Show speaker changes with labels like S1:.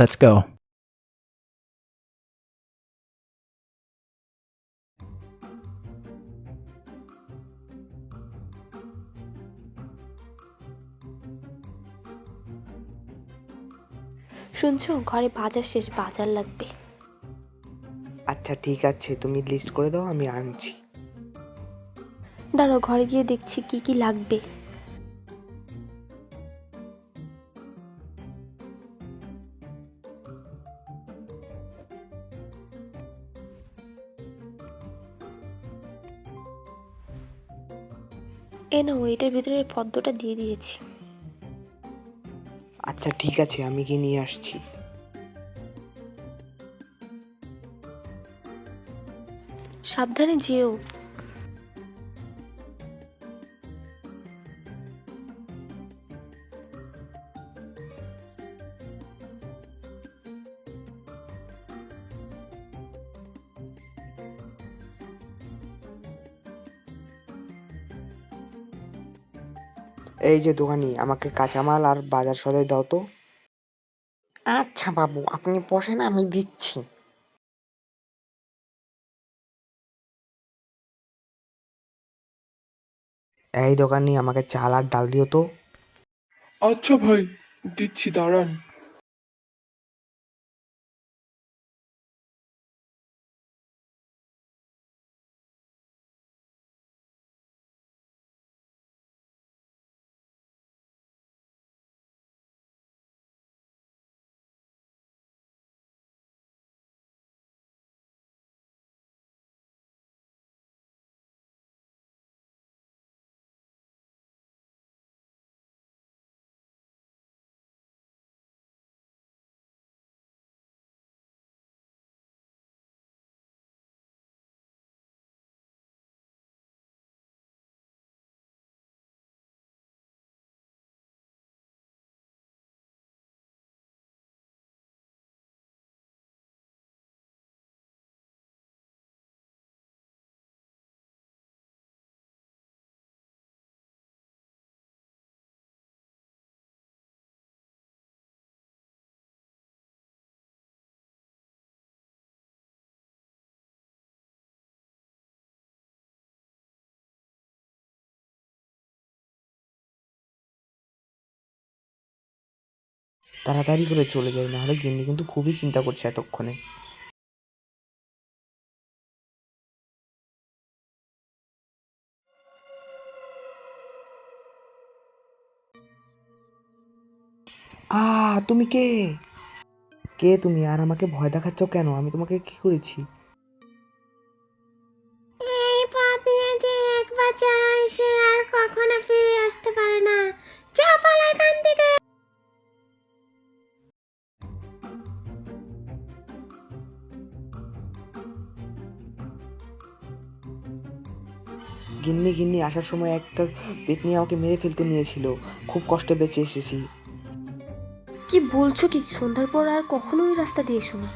S1: Let's go.
S2: শুনছো? ঘরে বাজার শেষ বাজার লাগবে।
S3: আচ্ছা ঠিক আছে তুমি লিস্ট করে দাও আমি আনছি।
S2: দাঁড়াও ঘরে গিয়ে দেখছি কি কি লাগবে। এ নাও এটার ভিতরে পদ্মটা দিয়ে দিয়েছি।
S3: আচ্ছা ঠিক আছে আমি গিয়ে নিয়ে আসছি।
S2: সাবধানে যেও।
S3: এই যে দোকানি, আমাকে কাঁচামাল আর বাজার সদাই দাও তো। আচ্ছা বাবু, আপনি বসেন, আমি দিচ্ছি। এই দোকানি, আমাকে চাল আর ডাল দিও তো।
S4: আচ্ছা ভাই, দিচ্ছি, দাঁড়ান।
S3: তাড়াতাড়ি করে চলে যাই, নাহলে গিন্নি কিন্তু খুবই চিন্তা করছে এতক্ষণে। আ, তুমি কে? কে তুমি? আর আমাকে ভয় দেখাচ্ছ কেন? আমি তোমাকে কি করেছি?
S5: এই পথ দিয়ে যে একবার যায় সে আর কখনো ফিরে
S3: গিন্নি গিন্নি আসার সময় একটা পেতনি আমাকে মেরে ফেলতে নিয়েছিল। খুব কষ্টে বেঁচে এসেছি।
S2: কি বলছো কি? সন্ধ্যার পর আর কখনোই রাস্তা দিয়ে এসো না।